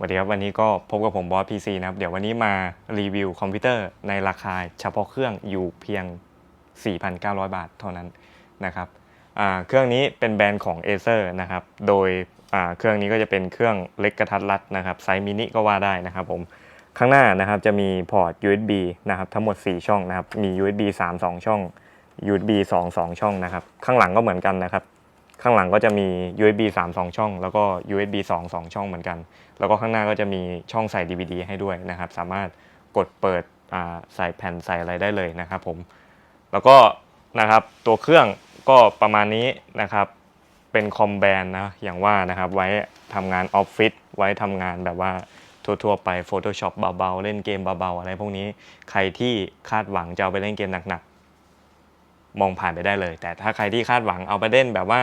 สวัสดีครับวันนี้ก็พบกับผมบอสพีซีนะครับ เดี๋ยววันนี้มารีวิวคอมพิวเตอร์ในราคาเฉพาะเครื่องอยู่เพียง 4,900 บาทเท่านั้นนะครับเครื่องนี้เป็นแบรนด์ของ Acer นะครับ โดยเครื่องนี้ก็จะเป็นเครื่องเล็กกระทัดรัดนะครับไซส์มินิก็ว่าได้นะครับผมข้างหน้านะครับจะมีพอร์ต USB นะครับทั้งหมด 4 ช่องนะครับมี USB 3 2 ช่อง USB 2 2 ช่องนะครับข้างหลังก็เหมือนกันนะครับ ข้างหลังก็จะมี USB 3 2 ช่อง แล้วก็ USB 2 2 ช่องเหมือนกัน แล้วก็ข้างหน้าก็จะมีช่องใส่ DVD ให้ด้วยนะครับ สามารถกดเปิดใส่แผ่นใส่อะไรได้เลยนะครับผม แล้วก็นะครับตัวเครื่องก็ประมาณนี้นะครับ เป็นคอมแบนนะ อย่างว่านะครับไว้ทำงานออฟฟิศ ไว้ทำงานแบบว่าทั่วๆไป Photoshop เบาๆ เล่นเกมเบาๆ อะไรพวกนี้ ใครที่คาดหวังจะเอาไปเล่นเกมหนักๆ มองผ่านไปได้เลย แต่ถ้าใครที่คาดหวังเอาไปเล่นแบบว่า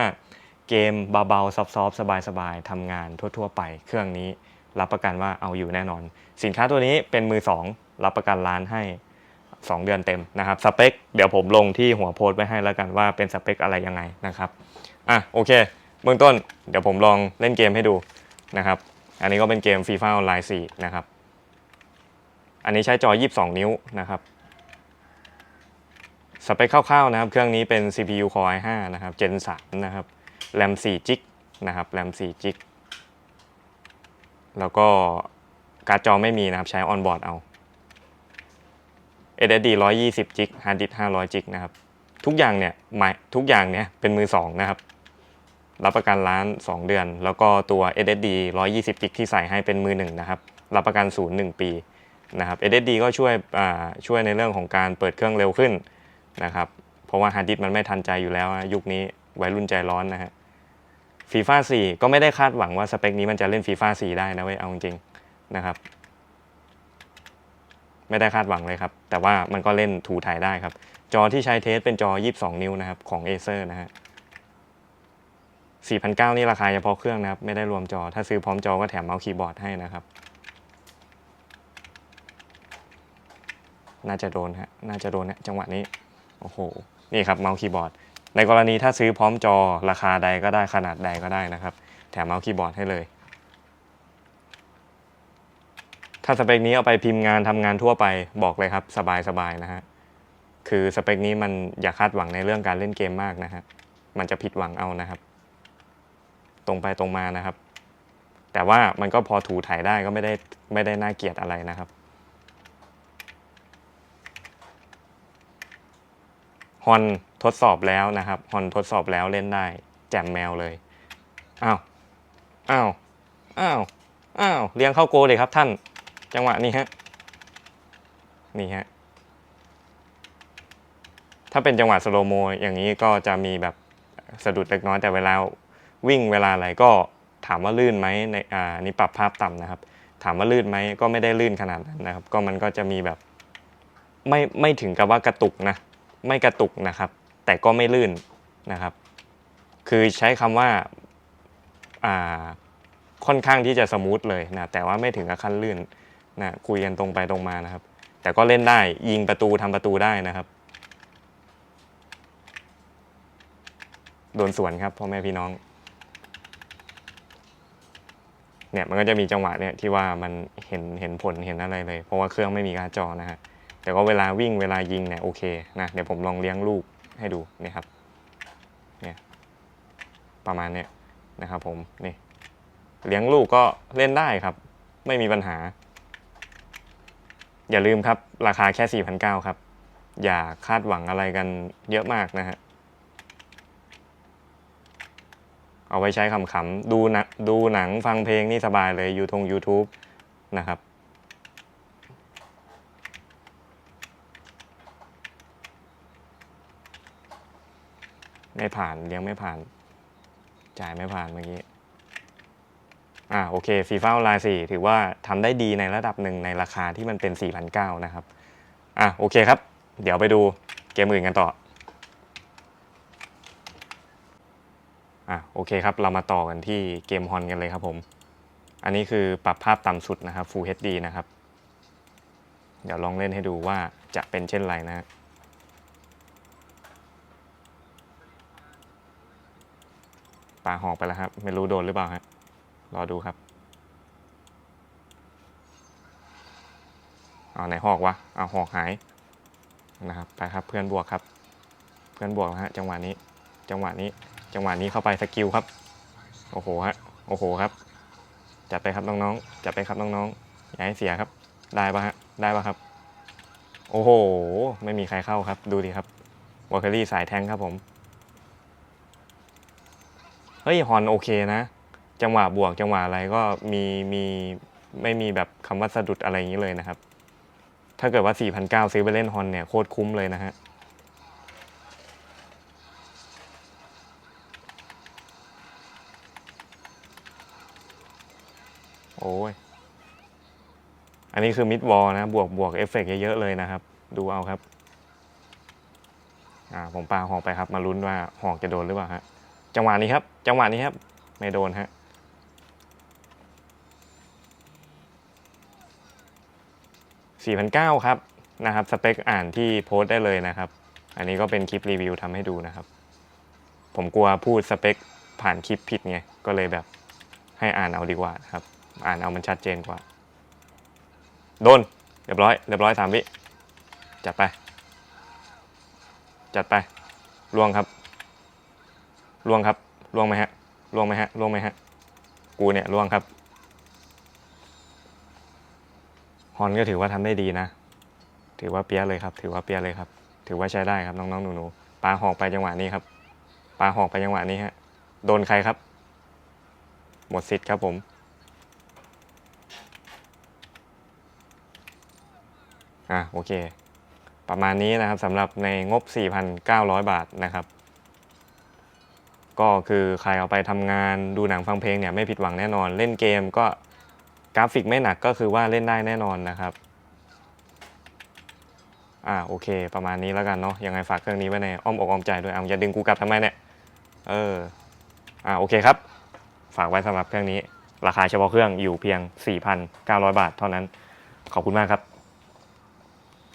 เกมเบาๆซอฟต์ๆสบายๆทำงานทั่ว ๆ ไป เครื่องนี้รับประกันว่าเอาอยู่แน่นอน สินค้าตัวนี้เป็นมือ 2 รับประกันร้านให้ 2 เดือนเต็มนะครับสเปคเดี๋ยวผมลงที่หัวโพสต์ไว้ให้แล้วกันว่าเป็นสเปคอะไรยังไงนะครับอะโอเคเบื้องต้นเดี๋ยวผมลองเล่นเกมให้ดูนะครับ อันนี้ก็เป็นเกม FIFA Online 4นะครับ อันนี้ใช้จอ 22 นิ้วนะครับสเปคคร่าวๆนะครับ เครื่องนี้เป็น CPU Core i5 นะครับ Gen 3นะครับ แรม4จิกนะครับแรม4จิกแล้วก็การ์ดจอไม่มีนะครับใช้ออนบอร์ดเอา SSD 120จิกฮาร์ดดิสก์500จิกนะครับทุกอย่างเนี่ยหมายทุกอย่างเนี่ยเป็นมือ2นะครับ รับประกันร้าน 2 เดือน แล้วก็ตัว SSD 120จิกที่ใส่ให้เป็นมือ1นะครับ รับประกันศูนย์1ปีนะครับ SSD ก็ช่วยช่วยในเรื่องของการเปิดเครื่องเร็วขึ้นนะครับ เพราะว่าฮาร์ดดิสก์มันไม่ทันใจอยู่แล้ว ยุคนี้วัยรุ่นใจร้อนนะฮะ ฟีฟ่า4ก็ไม่ได้คาดหวังว่าสเปคนี้มันจะเล่นฟีฟ่า4ได้นะเว้ยเอาจริงๆนะครับ ไม่ได้คาดหวังเลยครับ แต่ว่ามันก็เล่นถูถ่ายได้ครับ จอที่ใช้เทสเป็นจอ 22 นิ้วนะครับ ของ Acer นะฮะ4,900 นี่ราคาเฉพาะเครื่องนะครับ ไม่ได้รวมจอ ถ้าซื้อพร้อมจอก็แถมเมาส์คีย์บอร์ดให้นะครับ น่าจะโดนฮะ น่าจะโดนฮะจังหวะนี้ โอ้โห นี่ครับเมาส์คีย์บอร์ด ในกรณีถ้าซื้อพร้อมจอราคาใดก็ได้ขนาดใดก็ได้นะครับ แถมเมาส์คีย์บอร์ดให้เลย ถ้าสเปคนี้เอาไปพิมพ์งานทำงานทั่วไปบอกเลยครับ สบายๆนะฮะคือสเปคนี้มันอย่าคาดหวังในเรื่องการเล่นเกมมากนะฮะมันจะผิดหวังเอานะครับ ตรงไปตรงมานะครับ แต่ว่ามันก็พอถูถ่ายได้ก็ไม่ได้ไม่ได้น่าเกลียดอะไรนะครับฮอน ทดสอบแล้วนะครับฮอนทดสอบแล้วเล่นได้ แจมแมวเลยอ้าวอ้าวอ้าวอ้าวเลี้ยงเข้าโกเลยครับท่าน จังหวะนี้ฮะนี่ฮะถ้าเป็นจังหวะสโลโมอย่างนี้ก็จะมีแบบสะดุดเล็กน้อยแต่เวลาวิ่งเวลาอะไรก็ถามว่าลื่นไหมในอ่านี่ปรับภาพต่ำนะครับ ถามว่าลื่นไหมก็ไม่ได้ลื่นขนาดนั้นนะครับ ก็มันก็จะมีแบบไม่ไม่ถึงกับว่ากระตุกนะ ไม่กระตุกนะครับ แต่ก็ไม่ลื่นนะครับ คือใช้คำว่าอ่าค่อนข้างที่จะสมูทเลยนะแต่ว่าไม่ถึงกับขั้นลื่นนะคุยกันตรงไปตรงมานะครับ แต่ก็เล่นได้ยิงประตูทำประตูได้นะครับโดนสวนครับพ่อแม่พี่น้อง เนี่ยมันก็จะมีจังหวะเนี่ยที่ว่ามันเห็นเห็นผลเห็นอะไรเลย เพราะว่าเครื่องไม่มีการจอนะฮะแต่ก็เวลาวิ่งเวลายิงเนี่ยโอเคนะเดี๋ยวผมลองเลี้ยงลูก ให้ดูนี่ครับเนี่ยประมาณเนี่ยนะครับผมนี่เลี้ยงลูกก็เล่นได้ครับ ไม่มีปัญหา อย่าลืมครับราคาแค่ 4,900 ครับ อย่าคาดหวังอะไรกันเยอะมากนะฮะเอาไว้ใช้ขำๆดูนะดูหนังฟังเพลงนี่สบายเลยยูทง YouTube นะครับ ไม่ผ่านเลี้ยงไม่ผ่าน จ่ายไม่ผ่านเมื่อกี้อ่าโอเคฟีฟ่าออนไลน์4ถือว่าทำได้ดีในระดับหนึ่งในราคาที่มันเป็น 4,900 นะครับ อะโอเคครับ เดี๋ยวไปดูเกมอื่นกันต่อ อะโอเคครับ เรามาต่อกันที่เกมฮอนกันเลยครับผม อันนี้คือปรับภาพต่ำสุดนะครับ Full HD นะครับ เดี๋ยวลองเล่นให้ดูว่าจะเป็นเช่นไรนะฮะ ปลาหอกไปแล้วครับ ไม่รู้โดนหรือเปล่าฮะรอดูครับเอาไหนหอกวะเอาหอกหายนะครับไปครับเพื่อนบวกครับ เพื่อนบวกแล้วฮะจังหวะนี้จังหวะนี้จังหวะนี้เข้าไปสกิลครับโอ้โหฮะโอ้โหครับ จัดไปครับน้องๆจัดไปครับน้องๆอย่าให้เสียครับ ได้ปะฮะได้ปะครับ โอ้โห ไม่มีใครเข้าครับ ดูดิครับวอลเคอรี่สายแทงครับผม เฮ้ยฮอนโอเคนะ จังหวะบวกจังหวะอะไรก็มีมีไม่มีแบบคำว่าสะดุดอะไรอย่างนี้เลยนะครับ ถ้าเกิดว่า 4,900 ซื้อไปเล่นฮอนเนี่ยโคตรคุ้มเลยนะฮะโอ้ย อันนี้คือมิดวอลนะ บวกบวกเอฟเฟกต์เยอะๆเลยนะครับ ดูเอาครับ อ่า ผมปาหอกไปครับ มาลุ้นว่าหอกจะโดนหรือเปล่าฮะ จังหวะนี้ครับ จังหวะนี้ครับ ไม่โดนฮะ4,900ครับนะครับสเปคอ่านที่โพสต์ได้เลยนะครับ อันนี้ก็เป็นคลิปรีวิวทำให้ดูนะครับ ผมกลัวพูดสเปคผ่านคลิปผิดไง ก็เลยแบบให้อ่านเอาดีกว่าครับ อ่านเอามันชัดเจนกว่า โดน เรียบร้อย เรียบร้อยสามวิ จัดไป จัดไปล่วงครับล่วงครับ ล่วงไหมฮะล่วงไหมฮะล่วงไหมฮะ กูเนี่ยล่วงครับ ฮอนก็ถือว่าทำได้ดีนะ ถือว่าเปียเลยครับ ถือว่าเปียเลยครับ ถือว่าใช้ได้ครับน้องๆหนูๆปลาหอกไปจังหวะนี้ครับปลาหอกไปจังหวะนี้ฮะ โดนใครครับ หมดสิทธิ์ครับผม อะโอเค ประมาณนี้นะครับสำหรับในงบ 4,900 บาทนะครับ ก็คือใครเอาไปทำงานดูหนังฟังเพลงเนี่ยไม่ผิดหวังแน่นอน เล่นเกมก็กราฟิกไม่หนักก็คือว่าเล่นได้แน่นอนนะครับอ่าโอเค ประมาณนี้แล้วกันเนาะยังไงฝากเครื่องนี้ไว้ในอ้อมอกอ้อมใจด้วยเอาอย่าดึงกูกลับทำไมเนี่ยเอออ่าโอเคครับ ฝากไว้สำหรับเครื่องนี้ ราคาเฉพาะเครื่องอยู่เพียง 4,900 บาทเท่านั้น ขอบคุณมากครับ